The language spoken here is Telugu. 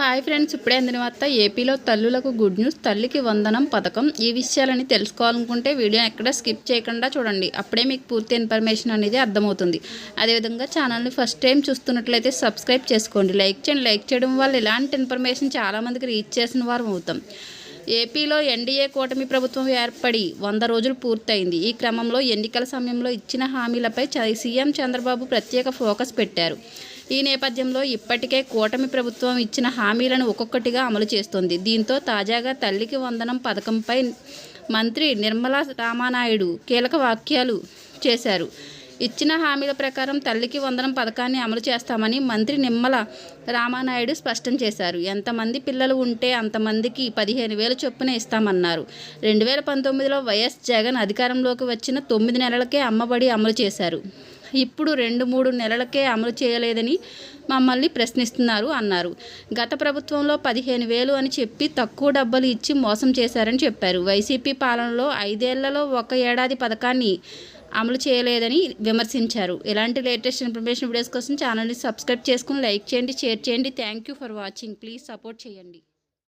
హాయ్ ఫ్రెండ్స్ ఇప్పుడే అందిన వార్త ఏపీలో తల్లులకు గుడ్ న్యూస్ తల్లికి వందనం పథకం. ఈ విషయాలని తెలుసుకోవాలనుకుంటే వీడియో ఎక్కడ స్కిప్ చేయకుండా చూడండి. అప్పుడే మీకు పూర్తి ఇన్ఫర్మేషన్ అనేది అర్థమవుతుంది. అదేవిధంగా ఛానల్ని ఫస్ట్ టైం చూస్తున్నట్లయితే సబ్స్క్రైబ్ చేసుకోండి. లైక్ చేయండి. లైక్ చేయడం వల్ల ఇలాంటి ఇన్ఫర్మేషన్ చాలామందికి రీచ్ చేసిన వారు అవుతాం. ఏపీలో ఎన్డీఏ కూటమి ప్రభుత్వం ఏర్పడి వంద రోజులు పూర్తయింది. ఈ క్రమంలో ఎన్నికల సమయంలో ఇచ్చిన హామీలపై చ- సీఎం చంద్రబాబు ప్రత్యేక ఫోకస్ పెట్టారు. ఈ నేపథ్యంలో ఇప్పటికే కూటమి ప్రభుత్వం ఇచ్చిన హామీలను ఒక్కొక్కటిగా అమలు చేస్తోంది. దీంతో తాజాగా తల్లికి వందనం పథకంపై మంత్రి నిర్మలా రామానాయుడు కీలక వ్యాఖ్యలు చేశారు. ఇచ్చిన హామీల ప్రకారం తల్లికి వందనం పథకాన్ని అమలు చేస్తామని మంత్రి నిమ్మల రామానాయుడు స్పష్టం చేశారు. ఎంతమంది పిల్లలు ఉంటే అంతమందికి పదిహేను వేల చొప్పున ఇస్తామన్నారు. రెండు వేల పంతొమ్మిదిలో వైఎస్ జగన్ అధికారంలోకి వచ్చిన తొమ్మిది నెలలకే అమ్మబడి అమలు చేశారు. ఇప్పుడు రెండు మూడు నెలలకే అమలు చేయలేదని మమ్మల్ని ప్రశ్నిస్తున్నారు అన్నారు. గత ప్రభుత్వంలో పదిహేను వేలు అని చెప్పి తక్కువ డబ్బులు ఇచ్చి మోసం చేశారని చెప్పారు. వైసీపీ పాలనలో ఐదేళ్ళలో ఒక ఏడాది పథకాన్ని అమలు చేయలేదని విమర్శించారు. ఇలాంటి లేటెస్ట్ ఇన్ఫర్మేషన్ వీడియోస్ కోసం ఛానల్ని సబ్స్క్రైబ్ చేసుకుని లైక్ చేయండి షేర్ చేయండి. Thank you for watching. Please support చేయండి.